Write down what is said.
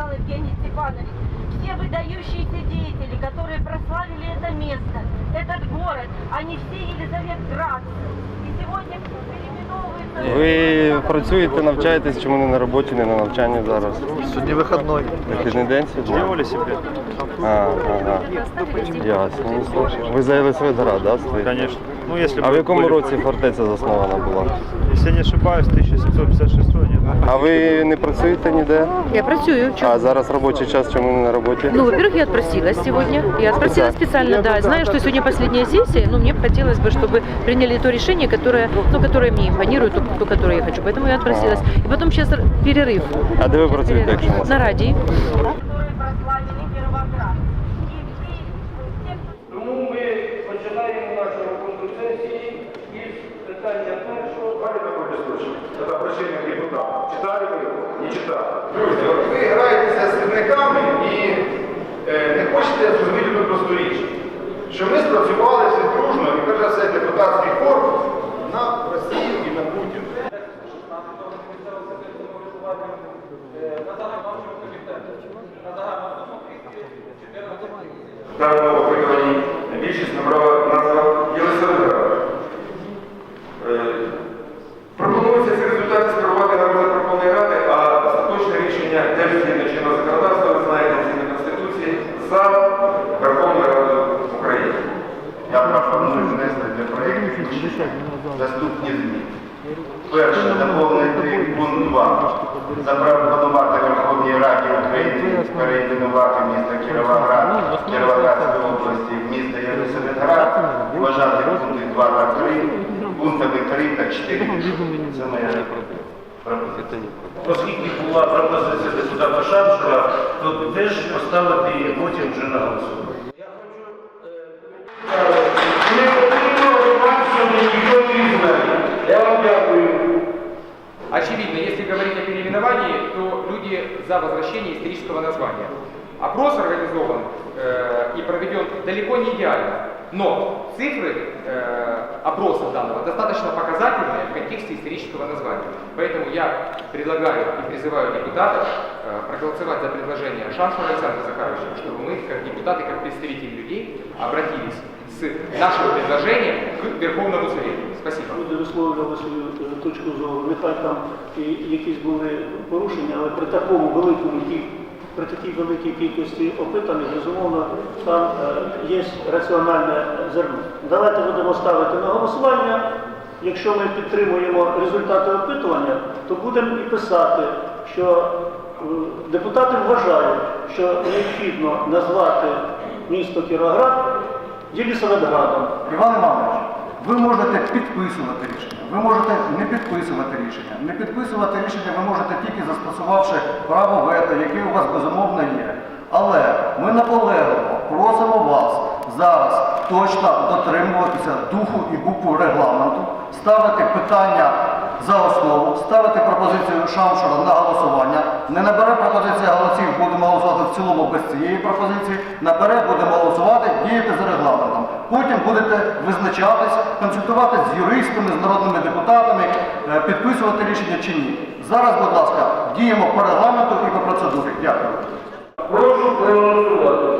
сказал Евгений Степанович, все выдающиеся деятели, которые прославили это место, этот город, они все Елизаветградцы. И сегодня Ви працюєте, навчаєтесь, чому не на роботі, не на навчанні зараз? Сьогодні вихідний. Вихідний день сьогодні? Сделали себе? А, ага. Ясно. Ви за Єлисаветград, да, стоїте? Конечно. Ну, если А в бы якому были- році фортеця заснована була? Если я не ошибаюсь, 1756 нет? А ви не працюєте ніде? Я працюю. Чё? А зараз робочий час, чому не на роботі? Ну, во-первых, я отпросилась сегодня. Я отпросилась специально, да. Знаю, что сегодня последняя сессия, но мне бы хотелось бы, чтобы приняли то решение, которое, ну, которое мне импонирует, то, то, которое я хочу. Поэтому я отпросилась. И потом сейчас перерыв. А де ви працюєте, якщо не На радии. которые прославили Кировоград. И все, все, кто Тому ми починаємо нашу роботу сесії із питання першого. Бывали такой случай? Это обращение к депутатам. Читали вы? Не читали. Друзі, от ви граєтеся з сірниками і е, не хочете зрозуміти одну просту річ, що ми спрацювали всі дружно, Даному опитуванні більшість набрала назва Єлисаветград. Е, Пропонується ці результати скерувати на Верховної Ради, а остаточне рішення теж згідно чинного законодавства, ви знаєте, згідно Конституції, за Верховною Радою України. Я пропоную внести для проєкту наступні зміни. Перше, доповнити пункт 2. Запропонувати Верховній Раді України перейменувати місто Кіровоградської області в місто вважати пункти 2 та 3, пунктами 3 та 4. Це моя пропозиція. Оскільки була пропозиція депутата Шамшура, то теж поставити її потім вже на голосування. Я хочу... Не потрібно сьогодні ніхто не знає. Я вам дякую. Очевидно, если говорить о переименовании, то люди за возвращение исторического названия. Опрос организован э, и проведен далеко не идеально, но цифры э, опроса данного достаточно показательные в контексте исторического названия. Поэтому я предлагаю и призываю депутатов э, проголосовать за предложение Шамшина Александра Захаровича, чтобы мы, как депутаты, как представители людей, обратились с нашим предложением к Верховному Совету. Спасибо. Люди висловлювали свою е, точку зору. Нехай там і якісь були порушення, але при такому великому кі- при такій великій кількості опитаних, безумовно, там е, є раціональне зерно. Давайте будемо ставити на голосування. Якщо ми підтримуємо результати опитування, то будемо і писати, що е, депутати вважають, що необхідно назвати місто Кіроград Єлісаветградом. Іван Іванович, ви можете підписувати рішення, ви можете не підписувати рішення. Не підписувати рішення ви можете тільки застосувавши право вето, яке у вас безумовно є. Але ми наполегливо просимо вас зараз точно дотримуватися духу і букву регламенту, ставити питання за основу, ставити пропозицію Шамшура на голосування. Не набере пропозиція в цілому без цієї пропозиції. Наперед будемо голосувати, діяти за регламентом. Потім будете визначатись, консультуватись з юристами, з народними депутатами, е, підписувати рішення чи ні. Зараз, будь ласка, діємо по регламенту і по процедурі. Дякую. Прошу проголосувати.